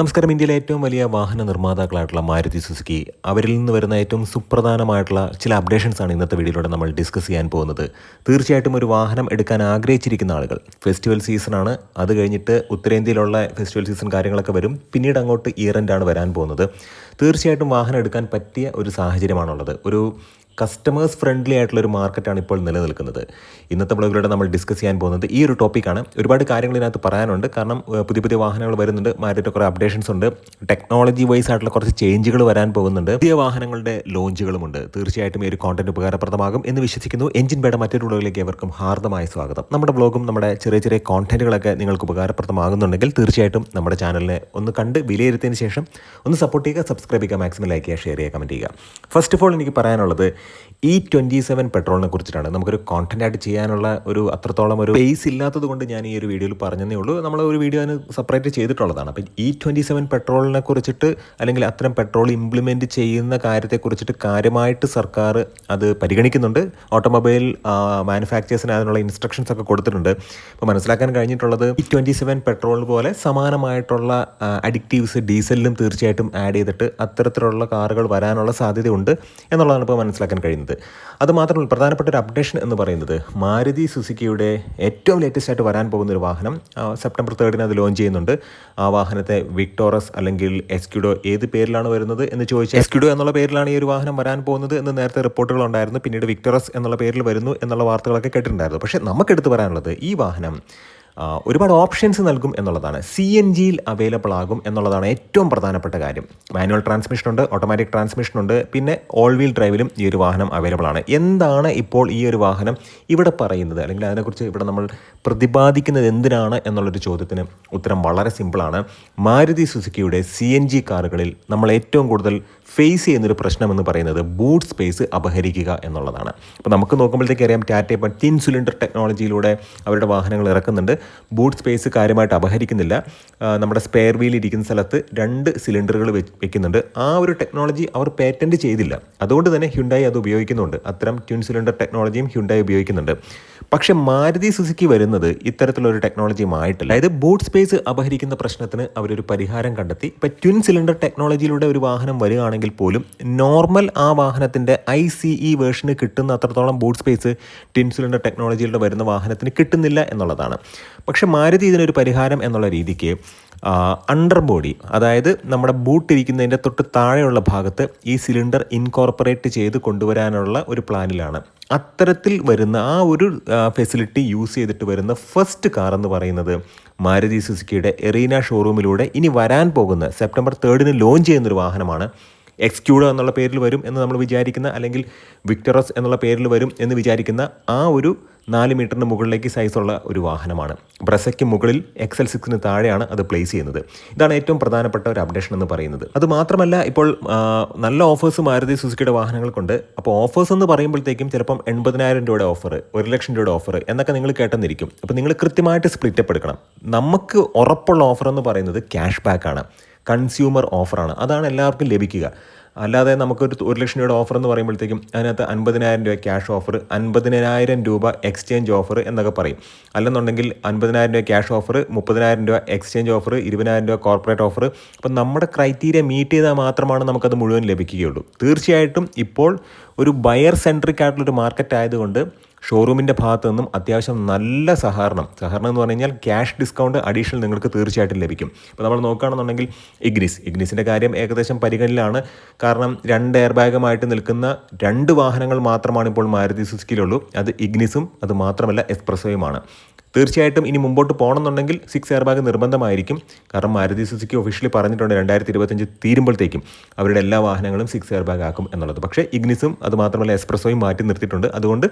നമസ്കാരം. ഇന്ത്യയിലെ ഏറ്റവും വലിയ വാഹന നിർമ്മാതാക്കളായിട്ടുള്ള മാരുതി സുസുക്കി. അവരിൽ നിന്ന് വരുന്ന ഏറ്റവും സുപ്രധാനമായിട്ടുള്ള ചില അപ്ഡേഷൻസ് ആണ് ഇന്നത്തെ വീഡിയോയിലൂടെ നമ്മൾ ഡിസ്കസ് ചെയ്യാൻ പോകുന്നത്. തീർച്ചയായിട്ടും ഒരു വാഹനം എടുക്കാൻ ആഗ്രഹിച്ചിരിക്കുന്ന ആളുകൾ. ഫെസ്റ്റിവൽ സീസണാണ് അത് കഴിഞ്ഞിട്ട് ഉത്തരേന്ത്യയിലുള്ള ഫെസ്റ്റിവൽ സീസൺ കാര്യങ്ങളൊക്കെ വരും. പിന്നീട് അങ്ങോട്ട് ഇയർ എൻഡാണ് വരാൻ പോകുന്നത്. തീർച്ചയായിട്ടും വാഹനം എടുക്കാൻ പറ്റിയ ഒരു സാഹചര്യമാണുള്ളത്. ഒരു കസ്റ്റമേഴ്സ് ഫ്രണ്ട്ലി ആയിട്ടുള്ള ഒരു മാർക്കറ്റാണ് ഇപ്പോൾ നിലനിൽക്കുന്നത്. ഇന്നത്തെ ബ്ലോഗിലൂടെ നമ്മൾ ഡിസ്കസ് ചെയ്യാൻ പോകുന്നത് ഈ ഒരു ടോപ്പിക്കാണ് ഒരുപാട് കാര്യങ്ങൾ ഇതിനകത്ത് പറയാനുണ്ട്. കാരണം പുതിയ പുതിയ വാഹനങ്ങൾ വരുന്നുണ്ട്. മാറ്റിട്ട് കുറേ അപ്ഡേഷൻസ് ഉണ്ട്. ടെക്നോളജി വൈസ് ആയിട്ടുള്ള കുറച്ച് ചേഞ്ചുകൾ വരാൻ പോകുന്നുണ്ട്. പുതിയ വാഹനങ്ങളുടെ ലോഞ്ചുകളുമുണ്ട് തീർച്ചയായിട്ടും ഈ ഒരു കോണ്ടന്റ് ഉപകാരപ്രദമാകും എന്ന് വിശ്വസിക്കുന്നു. എഞ്ചിൻ ബേഡ മറ്റൊരു ബ്ലോഗിലേക്ക് എവർക്കും ഹാർദമായ സ്വാഗതം. നമ്മുടെ ബ്ലോഗും നമ്മുടെ ചെറിയ ചെറിയ കോണ്ടന്റുകളൊക്കെ നിങ്ങൾക്ക് ഉപകാരപ്രദമാകുന്നുണ്ടെങ്കിൽ തീർച്ചയായിട്ടും നമ്മുടെ ചാനലിനെ ഒന്ന് കണ്ട് വിലയിരുത്തിയതിന് ശേഷം ഒന്ന് സപ്പോർട്ട് ചെയ്യുക സബ്സ്ക്രൈബ് ചെയ്യുക മാക്സിമം ലൈക്ക് ചെയ്യുക ഷെയർ ചെയ്യുക കമന്റ് ചെയ്യുക. ഫസ്റ്റ് ഓഫ് ഓൾ എനിക്ക് പറയാനുള്ളത് ഇ ട്വന്റി സെവൻ പെട്രോളിനെ കുറിച്ചിട്ടാണ്. നമുക്കൊരു കോണ്ടന്റ് ആയിട്ട് ചെയ്യാനുള്ള ഒരു അത്രത്തോളം ഒരു ബേസ് ഇല്ലാത്തത് കൊണ്ട് ഞാൻ ഈ ഒരു വീഡിയോയിൽ പറഞ്ഞതേ ഉള്ളൂ. നമ്മൾ ഒരു വീഡിയോ അതിന് സെപ്പറേറ്റ് ചെയ്തിട്ടുള്ളതാണ്. അപ്പം ഇ ട്വന്റി സെവൻ പെട്രോളിനെ കുറിച്ചിട്ട് അല്ലെങ്കിൽ അത്തരം പെട്രോൾ ഇംപ്ലിമെന്റ് ചെയ്യുന്ന കാര്യത്തെക്കുറിച്ചിട്ട് കാര്യമായിട്ട് സർക്കാർ അത് പരിഗണിക്കുന്നുണ്ട്. ഓട്ടോമൊബൈൽ മാനുഫാക്ചേഴ്സിന് അതിനുള്ള ഇൻസ്ട്രക്ഷൻസ് ഒക്കെ കൊടുത്തിട്ടുണ്ട്. അപ്പോൾ മനസ്സിലാക്കാൻ കഴിഞ്ഞിട്ടുള്ളത് ഈ ട്വന്റി സെവൻ പെട്രോൾ പോലെ സമാനമായിട്ടുള്ള അഡിക്റ്റീവ്സ് ഡീസലിലും തീർച്ചയായിട്ടും ആഡ് ചെയ്തിട്ട് അത്തരത്തിലുള്ള കാറുകൾ വരാനുള്ള സാധ്യതയുണ്ട് എന്നുള്ളതാണ് ഇപ്പോൾ മനസ്സിലാക്കാൻ കഴിയുന്നത്. അതുമാത്രമല്ല പ്രധാനപ്പെട്ട ഒരു അപ്ഡേഷൻ എന്ന് പറയുന്നത് മാരുതി സുസുക്കിയുടെ ഏറ്റവും ലേറ്റസ്റ്റ് ആയിട്ട് വരാൻ പോകുന്ന ഒരു വാഹനം സെപ്റ്റംബർ തേർഡിന് അത് ലോഞ്ച് ചെയ്യുന്നുണ്ട്. ആ വാഹനത്തെ വിക്ടോറസ് അല്ലെങ്കിൽ എസ്ക്യുഡോ ഏത് പേരിലാണ് വരുന്നത് എന്ന് ചോദിച്ചാൽ എസ്ക്യുഡോ എന്നുള്ള പേരിലാണ് ഈ ഒരു വാഹനം വരാൻ പോകുന്നത് എന്ന് നേരത്തെ റിപ്പോർട്ടുകൾ ഉണ്ടായിരുന്നു. പിന്നീട് വിക്ടോറസ് എന്നുള്ള പേരിൽ വരുന്നു എന്നുള്ള വാർത്തകളൊക്കെ കേട്ടിട്ടുണ്ടായിരുന്നു. പക്ഷേ നമുക്കെടുത്ത് പറയാനുള്ളത് ഈ വാഹനം ഒരുപാട് ഓപ്ഷൻസ് നൽകും എന്നുള്ളതാണ്. സി എൻ ജിയിൽ അവൈലബിൾ ആകും എന്നുള്ളതാണ് ഏറ്റവും പ്രധാനപ്പെട്ട കാര്യം. മാനുവൽ ട്രാൻസ്മിഷൻ ഉണ്ട് ഓട്ടോമാറ്റിക് ട്രാൻസ്മിഷൻ ഉണ്ട് പിന്നെ ഓൾ വീൽ ഡ്രൈവിലും ഈ ഒരു വാഹനം അവൈലബിൾ ആണ്. എന്താണ് ഇപ്പോൾ ഈ ഒരു വാഹനം ഇവിടെ പറയുന്നത്? അല്ലെങ്കിൽ അതിനെക്കുറിച്ച് ഇവിടെ നമ്മൾ പ്രതിപാദിക്കുന്നത് എന്തിനാണ് എന്നുള്ളൊരു ചോദ്യത്തിന് ഉത്തരം വളരെ സിമ്പിളാണ് മാരുതി സുസുക്കിയുടെ സി എൻ ജി കാറുകളിൽ നമ്മൾ ഏറ്റവും കൂടുതൽ ഫേസ് ചെയ്യുന്നൊരു പ്രശ്നം എന്ന് പറയുന്നത് ബൂട്ട് സ്പേസ് അപഹരിക്കുക എന്നുള്ളതാണ്. അപ്പോൾ നമുക്ക് നോക്കുമ്പോഴത്തേക്ക് അറിയാം ടാറ്റ ഇപ്പം ടിൻ സിലിണ്ടർ ടെക്നോളജിയിലൂടെ അവരുടെ വാഹനങ്ങൾ ഇറക്കുന്നുണ്ട്. ബൂട്ട് സ്പേസ് കാര്യമായിട്ട് അപഹരിക്കുന്നില്ല. നമ്മുടെ സ്പെയർ വീൽ ഇരിക്കുന്ന സ്ഥലത്ത് രണ്ട് സിലിണ്ടറുകൾ വെക്കുന്നുണ്ട്. ആ ഒരു ടെക്നോളജി അവർ പേറ്റന്റ് ചെയ്തില്ല. അതുകൊണ്ട് തന്നെ ഹ്യുണ്ടായി അത് ഉപയോഗിക്കുന്നുണ്ട്. അത്തരം ട്വിൻ സിലിണ്ടർ ടെക്നോളജിയും ഹ്യുണ്ടായി ഉപയോഗിക്കുന്നുണ്ട്. പക്ഷേ മാരുതി സുസുക്കി വരുന്നത് ഇത്തരത്തിലൊരു ടെക്നോളജിയുമായിട്ടില്ല അതായത് ബൂട്ട് സ്പേസ് അപഹരിക്കുന്ന പ്രശ്നത്തിന് അവരൊരു പരിഹാരം കണ്ടെത്തി. ഇപ്പം ട്വിൻ സിലിണ്ടർ ടെക്നോളജിയിലൂടെ ഒരു വാഹനം വരികയാണെങ്കിൽ പോലും നോർമൽ ആ വാഹനത്തിന്റെ ഐ സി ഇ വേർഷന് കിട്ടുന്ന അത്രത്തോളം ബൂട്ട് സ്പേസ് ടിൻ സിലിണ്ടർ ടെക്നോളജിയിലൂടെ വരുന്ന വാഹനത്തിന് കിട്ടുന്നില്ല എന്നുള്ളതാണ്. പക്ഷേ മാരുതി ഇതിനൊരു പരിഹാരം എന്നുള്ള രീതിക്ക് അണ്ടർ ബോഡി അതായത് നമ്മുടെ ബൂട്ട് ഇരിക്കുന്നതിന്റെ തൊട്ട് താഴെയുള്ള ഭാഗത്ത് ഈ സിലിണ്ടർ ഇൻകോർപ്പറേറ്റ് ചെയ്ത് കൊണ്ടുവരാനുള്ള ഒരു പ്ലാനിലാണ്. അത്തരത്തിൽ വരുന്ന ആ ഒരു ഫെസിലിറ്റി യൂസ് ചെയ്തിട്ട് വരുന്ന ഫസ്റ്റ് കാർ എന്ന് പറയുന്നത് മാരുതി സുസുക്കിയുടെ എറീന ഷോറൂമിലൂടെ ഇനി വരാൻ പോകുന്ന സെപ്റ്റംബർ തേർഡിന് ലോഞ്ച് ചെയ്യുന്നൊരു വാഹനമാണ്. എക്സ്ക്യൂഡോ എന്നുള്ള പേരിൽ വരും എന്ന് നമ്മൾ വിചാരിക്കുന്ന അല്ലെങ്കിൽ വിക്ടറസ് എന്നുള്ള പേരിൽ വരും എന്ന് വിചാരിക്കുന്ന ആ ഒരു നാല് മീറ്ററിന് മുകളിലേക്ക് സൈസുള്ള ഒരു വാഹനമാണ്. ബ്രസയ്ക്ക് മുകളിൽ എക്സൽ സിക്സിന് താഴെയാണ് അത് പ്ലേസ് ചെയ്യുന്നത്. ഇതാണ് ഏറ്റവും പ്രധാനപ്പെട്ട ഒരു അപ്ഡേഷൻ എന്ന് പറയുന്നത്. അത് മാത്രമല്ല ഇപ്പോൾ നല്ല ഓഫേഴ്സ് മാരുതി സുസുക്കിയുടെ വാഹനങ്ങൾക്കുണ്ട്. അപ്പോൾ ഓഫേഴ്സ് എന്ന് പറയുമ്പോഴത്തേക്കും ചിലപ്പം എൺപതിനായിരം രൂപയുടെ ഓഫർ ഒരു ലക്ഷം രൂപയുടെ ഓഫർ എന്നൊക്കെ നിങ്ങൾ കേട്ടെന്നിരിക്കും. അപ്പോൾ നിങ്ങൾ കൃത്യമായിട്ട് സ്പ്ലിറ്റപ്പ് എടുക്കണം. നമുക്ക് ഉറപ്പുള്ള ഓഫർ എന്ന് പറയുന്നത് ക്യാഷ് ബാക്ക് ആണ് കൺസ്യൂമർ ഓഫറാണ്. അതാണ് എല്ലാവർക്കും ലഭിക്കുക. അല്ലാതെ നമുക്കൊരു ഒരു ലക്ഷം രൂപയുടെ ഓഫർ എന്ന് പറയുമ്പോഴത്തേക്കും അതിനകത്ത് അൻപതിനായിരം രൂപ ക്യാഷ് ഓഫർ അൻപതിനായിരം രൂപ എക്സ്ചേഞ്ച് ഓഫർ എന്നൊക്കെ പറയും. അല്ലെന്നുണ്ടെങ്കിൽ അൻപതിനായിരം രൂപ ക്യാഷ് ഓഫർ മുപ്പതിനായിരം രൂപ എക്സ്ചേഞ്ച് ഓഫർ ഇരുപതിനായിരം രൂപ കോർപ്പറേറ്റ് ഓഫർ അപ്പം നമ്മുടെ ക്രൈറ്റീരിയ മീറ്റ് ചെയ്താൽ മാത്രമാണ് നമുക്കത് മുഴുവൻ ലഭിക്കുകയുള്ളൂ. തീർച്ചയായിട്ടും ഇപ്പോൾ ഒരു ബയർ സെൻട്രിക് ആയിട്ടുള്ളൊരു മാർക്കറ്റ് ആയതുകൊണ്ട് ഷോറൂമിന്റെ ഭാഗത്തു നിന്നും അത്യാവശ്യം നല്ല സഹകരണം. സഹകരണം എന്ന് പറഞ്ഞു കഴിഞ്ഞാൽ ക്യാഷ് ഡിസ്കൗണ്ട് അഡീഷണൽ നിങ്ങൾക്ക് തീർച്ചയായിട്ടും ലഭിക്കും. ഇപ്പോൾ നമ്മൾ നോക്കുകയാണെന്നുണ്ടെങ്കിൽ ഇഗ്നിസ്. ഇഗ്നിസിന്റെ കാര്യം ഏകദേശം പരിഗണനയിലാണ് കാരണം രണ്ട് എയർ ബാഗുമായിട്ട് നിൽക്കുന്ന രണ്ട് വാഹനങ്ങൾ മാത്രമാണ് ഇപ്പോൾ മാരുതി സുസുക്കിയിലുള്ളൂ. അത് ഇഗ്നിസും അത് മാത്രമല്ല എക്സ്പ്രസോയുമാണ് തീർച്ചയായിട്ടും ഇനി മുമ്പോട്ട് പോകണമെന്നുണ്ടെങ്കിൽ സിക്സ് എയർ ബാഗ് നിർബന്ധമായിരിക്കും. കാരണം മാരുതി സുസുക്കി ഒഫീഷ്യലി പറഞ്ഞിട്ടുണ്ട് രണ്ടായിരത്തി ഇരുപത്തഞ്ച് തീരുമ്പോഴത്തേക്കും അവരുടെ എല്ലാ വാഹനങ്ങളും സിക്സ് എയർ ബാഗ് ആക്കും എന്നുള്ളത്. പക്ഷേ ഇഗ്നിസും അത് മാത്രമല്ല എക്സ്പ്രസോയും മാറ്റി നിർത്തിയിട്ടുണ്ട്. അതുകൊണ്ട്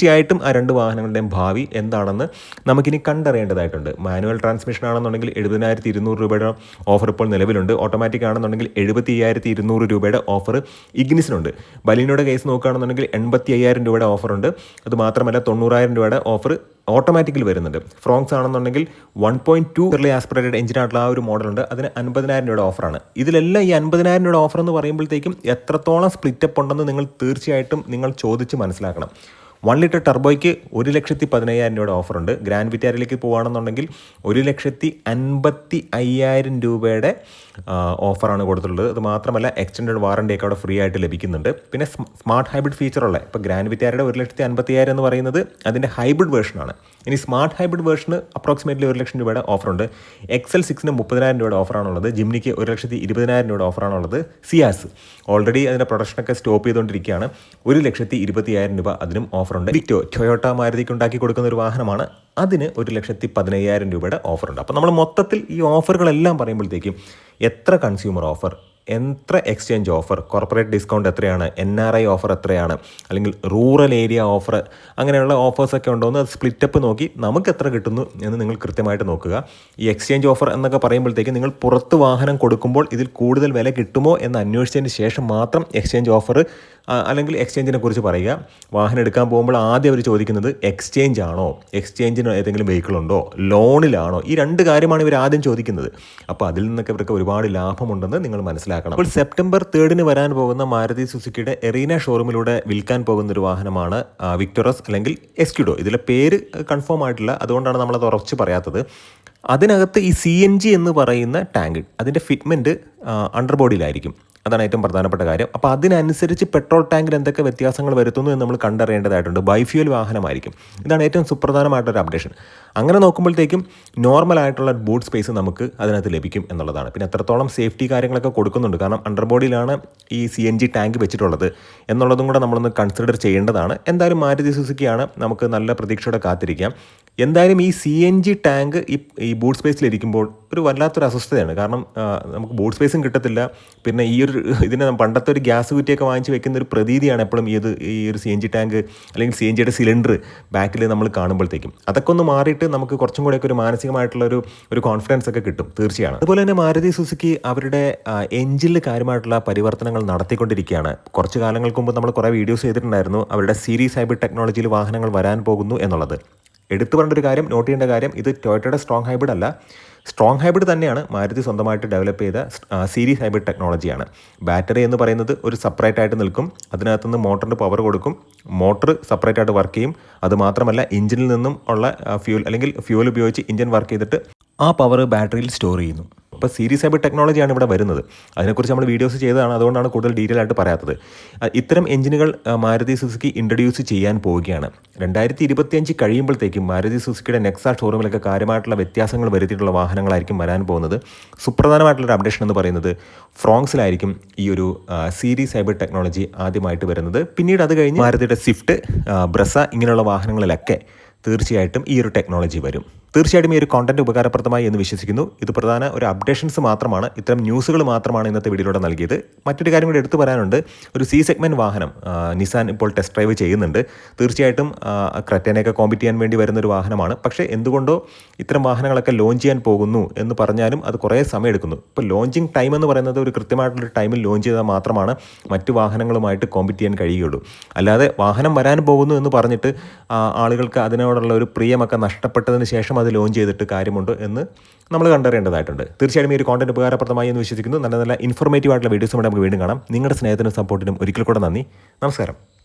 തീർച്ചയായിട്ടും ആ രണ്ട് വാഹനങ്ങളുടെയും ഭാവി എന്താണെന്ന് നമുക്കിനി കണ്ടറിയേണ്ടതായിട്ടുണ്ട്. മാനുവൽ ട്രാൻസ്മിഷൻ ആണെന്നുണ്ടെങ്കിൽ എഴുപതിനായിരത്തി ഇരുന്നൂറ് രൂപയുടെ ഓഫർ ഇപ്പോൾ നിലവിലുണ്ട്. ഓട്ടോമാറ്റിക് ആണെന്നുണ്ടെങ്കിൽ എഴുപത്തി അയ്യായിരത്തി ഇരുന്നൂറ് രൂപയുടെ ഓഫർ ഇഗ്നിസിനുണ്ട്. ബലീനോയുടെ കേസ് നോക്കുകയാണെന്നുണ്ടെങ്കിൽ എൺപത്തി അയ്യായിരം രൂപയുടെ ഓഫറുണ്ട്. അത് മാത്രമല്ല തൊണ്ണൂറായിരം രൂപയുടെ ഓഫർ ഓട്ടോമാറ്റിക്കിൽ വരുന്നുണ്ട്. ഫ്രോങ്സ് ആണെന്നുണ്ടെങ്കിൽ വൺ പോയിന്റ് ടു ഇയർലി ആസ്പിറേറ്റഡ് എഞ്ചിനായിട്ടുള്ള ആ ഒരു മോഡലുണ്ട്. അതിന് അൻപതിനായിരം രൂപയുടെ ഓഫറാണ്. ഇതിലെല്ലാം ഈ അൻപതിനായിരം രൂപയുടെ ഓഫർ എന്ന് പറയുമ്പോഴത്തേക്കും എത്രത്തോളം സ്പ്ലിറ്റപ്പ് ഉണ്ടെന്ന് നിങ്ങൾ തീർച്ചയായിട്ടും നിങ്ങൾ ചോദിച്ച് മനസ്സിലാക്കണം. വൺ ലിറ്റർ ടർബോയ്ക്ക് ഒരു ലക്ഷത്തി പതിനയ്യായിരം രൂപയുടെ ഓഫറുണ്ട് ഗ്രാൻഡ് വിറ്റാരിലേക്ക് പോകുകയാണെന്നുണ്ടെങ്കിൽ ഒരു ലക്ഷത്തി അൻപത്തി അയ്യായിരം രൂപയുടെ ഓഫറാണ് കൊടുത്തിട്ടുള്ളത്. അത് മാത്രമല്ല എക്സ്റ്റൻഡ് വാറണ്ടിയൊക്കെ അവിടെ ഫ്രീ ആയിട്ട് ലഭിക്കുന്നുണ്ട്. പിന്നെ സ്മാർട്ട് ഹൈബ്രിഡ് ഫീച്ചറുള്ള ഇപ്പോൾ ഗ്രാൻഡ് വിറ്റാരയുടെ ഒരു ലക്ഷത്തി അൻപത്തിയായിരം എന്ന് പറയുന്നത് അതിന്റെ ഹൈബ്രിഡ് വേർഷനാണ് ഇനി സ്മാർട്ട് ഹൈബ്രിഡ് വേർഷന് അപ്രോക്സിമേറ്റ്ലി ഒരു ലക്ഷം രൂപയുടെ ഓഫറുണ്ട് എക്സൽ സിക്സിന് മുപ്പതിനായിരം രൂപയുടെ ഓഫറാണുള്ളത് ജിംനിക്ക് ഒരു ലക്ഷത്തി ഇരുപതിനായിരം രൂപയുടെ ഓഫറാണുള്ളത് സിയാസ് ഓൾറെഡി അതിന്റെ പ്രൊഡക്ഷനൊക്കെ സ്റ്റോപ്പ് ചെയ്തുകൊണ്ടിരിക്കുകയാണ്. ഒരു ലക്ഷത്തി ഇരുപത്തിയായിരം രൂപ അതിനും ഓഫറുണ്ട്. വിക്ടോ ടൊയോട്ട മാരുതിക്ക് ഉണ്ടാക്കി കൊടുക്കുന്ന ഒരു വാഹനമാണ്. അതിന് ഒരു ലക്ഷത്തി പതിനയ്യായിരം രൂപയുടെ ഓഫറുണ്ട്. അപ്പോൾ നമ്മൾ മൊത്തത്തിൽ ഈ ഓഫറുകളെല്ലാം പറയുമ്പോഴത്തേക്കും എത്ര കൺസ്യൂമർ ഓഫർ എത്ര എക്സ്ചേഞ്ച് ഓഫർ കോർപ്പറേറ്റ് ഡിസ്കൗണ്ട് എത്രയാണ് എൻ ആർ ഐ ഓഫർ എത്രയാണ് അല്ലെങ്കിൽ റൂറൽ ഏരിയ ഓഫർ അങ്ങനെയുള്ള ഓഫേഴ്സൊക്കെ ഉണ്ടോ എന്ന് സ്പ്ലിറ്റപ്പ് നോക്കി നമുക്ക് എത്ര കിട്ടുന്നു എന്ന് നിങ്ങൾ കൃത്യമായിട്ട് നോക്കുക. ഈ എക്സ്ചേഞ്ച് ഓഫർ എന്നൊക്കെ പറയുമ്പോഴത്തേക്ക് നിങ്ങൾ പുറത്ത് വാഹനം കൊടുക്കുമ്പോൾ ഇതിൽ കൂടുതൽ വില കിട്ടുമോ എന്ന് അന്വേഷിച്ചതിന് ശേഷം മാത്രം എക്സ്ചേഞ്ച് ഓഫർ അല്ലെങ്കിൽ എക്സ്ചേഞ്ചിനെ കുറിച്ച് പറയുക. വാഹനം എടുക്കാൻ പോകുമ്പോൾ ആദ്യം അവർ ചോദിക്കുന്നത് എക്സ്ചേഞ്ച് ആണോ എക്സ്ചേഞ്ചിന് ഏതെങ്കിലും വെഹിക്കിൾ ഉണ്ടോ ലോണിലാണോ ഈ രണ്ട് കാര്യമാണ് ഇവർ ആദ്യം ചോദിക്കുന്നത്. അപ്പോൾ അതിൽ നിന്നൊക്കെ ഇവർക്ക് ഒരുപാട് ലാഭമുണ്ടെന്ന് നിങ്ങൾ മനസ്സിലാക്കണം. അപ്പോൾ സെപ്റ്റംബർ തേർഡിന് വരാൻ പോകുന്ന മാരുതി സുസുക്കിയുടെ എറീന ഷോറൂമിലൂടെ വിൽക്കാൻ പോകുന്ന ഒരു വാഹനമാണ് വിക്ടോറസ് അല്ലെങ്കിൽ എസ്ക്യൂഡോ. ഇതിലെ പേര് കൺഫേം ആയിട്ടില്ല. അതുകൊണ്ടാണ് നമ്മളത് ഉറച്ച് പറയാത്തത്. അതിനകത്ത് ഈ സി എൻ ജി എന്ന് പറയുന്ന ടാങ്ക് അതിന്റെ ഫിറ്റ്മെന്റ് അണ്ടർ ബോഡിയിലായിരിക്കും അതാണ് ഏറ്റവും പ്രധാനപ്പെട്ട കാര്യം. അപ്പോൾ അതിനനുസരിച്ച് പെട്രോൾ ടാങ്കിൽ എന്തൊക്കെ വ്യത്യാസങ്ങൾ വരുത്തുന്നു എന്ന് നമ്മൾ കണ്ടറിയേണ്ടതായിട്ടുണ്ട്. ബൈഫ്യൂൽ വാഹനമായിരിക്കും. ഇതാണ് ഏറ്റവും സുപ്രധാനമായിട്ടൊരു അപ്ഡേഷൻ അങ്ങനെ നോക്കുമ്പോഴത്തേക്കും നോർമൽ ആയിട്ടുള്ള ബൂട്ട് സ്പേസ് നമുക്ക് അതിനകത്ത് ലഭിക്കും എന്നുള്ളതാണ്. പിന്നെ എത്രത്തോളം സേഫ്റ്റി കാര്യങ്ങളൊക്കെ കൊടുക്കുന്നുണ്ട്. കാരണം അണ്ടർബോഡിയിലാണ് ഈ സി എൻ ജി ടാങ്ക് വെച്ചിട്ടുള്ളത് എന്നുള്ളതും കൂടെ നമ്മളൊന്ന് കൺസിഡർ ചെയ്യേണ്ടതാണ്. എന്തായാലും മാരുതി സുസുക്കിയാണ് നമുക്ക് നല്ല പ്രതീക്ഷയോടെ കാത്തിരിക്കാം. എന്തായാലും ഈ സി എൻ ജി ടാങ്ക് ഈ ഈ ബൂട്ട് സ്പേസിലിരിക്കുമ്പോൾ ഒരു വല്ലാത്തൊരു അസ്വസ്ഥതയാണ്. കാരണം നമുക്ക് ബൂട്ട് സ്പേസും കിട്ടത്തില്ല. പിന്നെ ഈ ഒരു ഇതിനെ പണ്ടത്തെ ഒരു ഗ്യാസ് കുറ്റിയൊക്കെ വാങ്ങിച്ച് വെക്കുന്ന ഒരു പ്രതീതിയാണ് എപ്പോഴും ഇത് ഈ ഒരു സി എൻ ജി ടാങ്ക് അല്ലെങ്കിൽ സി എൻ ജിയുടെ സിലിണ്ടർ ബാക്കിൽ നമ്മൾ കാണുമ്പോഴത്തേക്കും. അതൊക്കെ ഒന്ന് മാറിയിട്ട് നമുക്ക് കുറച്ചും കൂടെയൊക്കെ ഒരു മാനസികമായിട്ടുള്ള ഒരു ഒരു കോൺഫിഡൻസ് ഒക്കെ കിട്ടും തീർച്ചയാണ്. അതുപോലെ തന്നെ മാരുതി സുസുക്കി അവരുടെ എഞ്ചിനിൽ കാര്യമായിട്ടുള്ള പരിവർത്തനങ്ങൾ നടത്തിക്കൊണ്ടിരിക്കുകയാണ്. കുറച്ച് കാലങ്ങൾക്ക് മുമ്പ് നമ്മൾ കുറേ വീഡിയോസ് ചെയ്തിട്ടുണ്ടായിരുന്നു അവരുടെ സീരീസ് ഹൈബ്രിഡ് ടെക്നോളജിയിൽ വാഹനങ്ങൾ വരാൻ പോകുന്നു എന്നുള്ളത്. എടുത്തു പറഞ്ഞ ഒരു കാര്യം നോട്ട് ചെയ്യേണ്ട കാര്യം ഇത് ടൊയോട്ടയുടെ സ്ട്രോങ് ഹൈബ്രിഡ് അല്ല. സ്ട്രോങ് ഹൈബ്രിഡ് തന്നെയാണ് മാരുതി സ്വന്തമായിട്ട് ഡെവലപ്പ് ചെയ്ത സീരീസ് ഹൈബ്രിഡ് ടെക്നോളജിയാണ് ബാറ്ററി എന്ന് പറയുന്നത് ഒരു സെപ്പറേറ്റ് ആയിട്ട് നിൽക്കും അതിനകത്തുനിന്ന് മോട്ടറിന് പവർ കൊടുക്കും. മോട്ടർ സെപ്പറേറ്റ് ആയിട്ട് വർക്ക് ചെയ്യും. അതുമാത്രമല്ല എഞ്ചിനിൽ നിന്നും ഉള്ള ഫ്യൂൽ അല്ലെങ്കിൽ ഫ്യൂൽ ഉപയോഗിച്ച് എഞ്ചിൻ വർക്ക് ചെയ്തിട്ട് ആ പവർ ബാറ്ററിയിൽ സ്റ്റോർ ചെയ്യുന്നു. അപ്പോൾ സീരീസ് ഹൈബ്രിഡ് ടെക്നോളജിയാണ് ഇവിടെ വരുന്നത്. അതിനെക്കുറിച്ച് നമ്മൾ വീഡിയോസ് ചെയ്തതാണ്. അതുകൊണ്ടാണ് കൂടുതൽ ഡീറ്റെയിൽ ആയിട്ട് പറയാത്തത്. ഇത്തരം എഞ്ചിനുകൾ മാരുതി സുസുക്കി ഇൻട്രൊഡ്യൂസ് ചെയ്യാൻ പോവുകയാണ്. രണ്ടായിരത്തി ഇരുപത്തിയഞ്ച് കഴിയുമ്പോഴത്തേക്കും മാരുതി സുസുക്കിയുടെ നെക്സ ഷോറൂമിലൊക്കെ കാര്യമായിട്ടുള്ള വ്യത്യാസങ്ങൾ വരുത്തിയിട്ടുള്ള വാഹനങ്ങളായിരിക്കും വരാൻ പോകുന്നത്. സുപ്രധാനമായിട്ടുള്ള ഒരു അപ്ഡേഷൻ എന്ന് പറയുന്നത് ഫ്രോങ്സിലായിരിക്കും ഈ ഒരു സീരീസ് ഹൈബ്രിഡ് ടെക്നോളജി ആദ്യമായിട്ട് വരുന്നത്. പിന്നീട് അത് കഴിഞ്ഞ് മാരുതിയുടെ സ്വിഫ്റ്റ് ബ്രസ ഇങ്ങനെയുള്ള വാഹനങ്ങളിലൊക്കെ തീർച്ചയായിട്ടും ഈ ഒരു ടെക്നോളജി വരും. തീർച്ചയായിട്ടും ഈ ഒരു കോണ്ടന്റ് ഉപകാരപ്രദമായി എന്ന് വിശ്വസിക്കുന്നു. ഇത് പ്രധാന ഒരു അപ്ഡേഷൻസ് മാത്രമാണ്. ഇത്തരം ന്യൂസുകൾ മാത്രമാണ് ഇന്നത്തെ വീഡിയോയിലൂടെ നൽകിയത്. മറ്റൊരു കാര്യം കൂടി എടുത്തു പറയാനുണ്ട്. ഒരു സി സെഗ്മെന്റ് വാഹനം നിസാൻ ഇപ്പോൾ ടെസ്റ്റ് ഡ്രൈവ് ചെയ്യുന്നുണ്ട്. തീർച്ചയായിട്ടും ക്രറ്റേനൊക്കെ കോമ്പീറ്റ് ചെയ്യാൻ വേണ്ടി വരുന്ന ഒരു വാഹനമാണ്. പക്ഷേ എന്തുകൊണ്ടോ ഇത്തരം വാഹനങ്ങളൊക്കെ ലോഞ്ച് ചെയ്യാൻ പോകുന്നു എന്ന് പറഞ്ഞാലും അത് കുറേ സമയം എടുക്കുന്നു. ഇപ്പോൾ ലോഞ്ചിങ് ടൈം എന്ന് പറയുന്നത് ഒരു കൃത്യമായിട്ടുള്ള ടൈമിൽ ലോഞ്ച് ചെയ്താൽ മാത്രമാണ് മറ്റു വാഹനങ്ങളുമായിട്ട് കോമ്പീറ്റ് ചെയ്യാൻ കഴിയുകയുള്ളൂ. അല്ലാതെ വാഹനം വരാൻ പോകുന്നു എന്ന് പറഞ്ഞിട്ട് ആളുകൾക്ക് അതിനോടുള്ള ഒരു പ്രിയമൊക്കെ നഷ്ടപ്പെട്ടതിന് ശേഷം അത് ലോഞ്ച് ചെയ്തിട്ട് കാര്യമുണ്ട് എന്ന് നമ്മൾ കണ്ടറിയേണ്ടതായിട്ടുണ്ട്. തീർച്ചയായും ഈ ഒരു കോണ്ടന്റ് ഉപകാരപ്രദമായി എന്ന് വിശ്വസിക്കുന്നു. നല്ല നല്ല ഇൻഫോർമേറ്റീവ് ആയിട്ടുള്ള വീഡിയോസ് നമുക്ക് വീണ്ടും കാണാം. നിങ്ങളുടെ സ്നേഹത്തിനും സപ്പോർട്ടിനും ഒരിക്കൽ കൂടെ നന്ദി. നമസ്കാരം.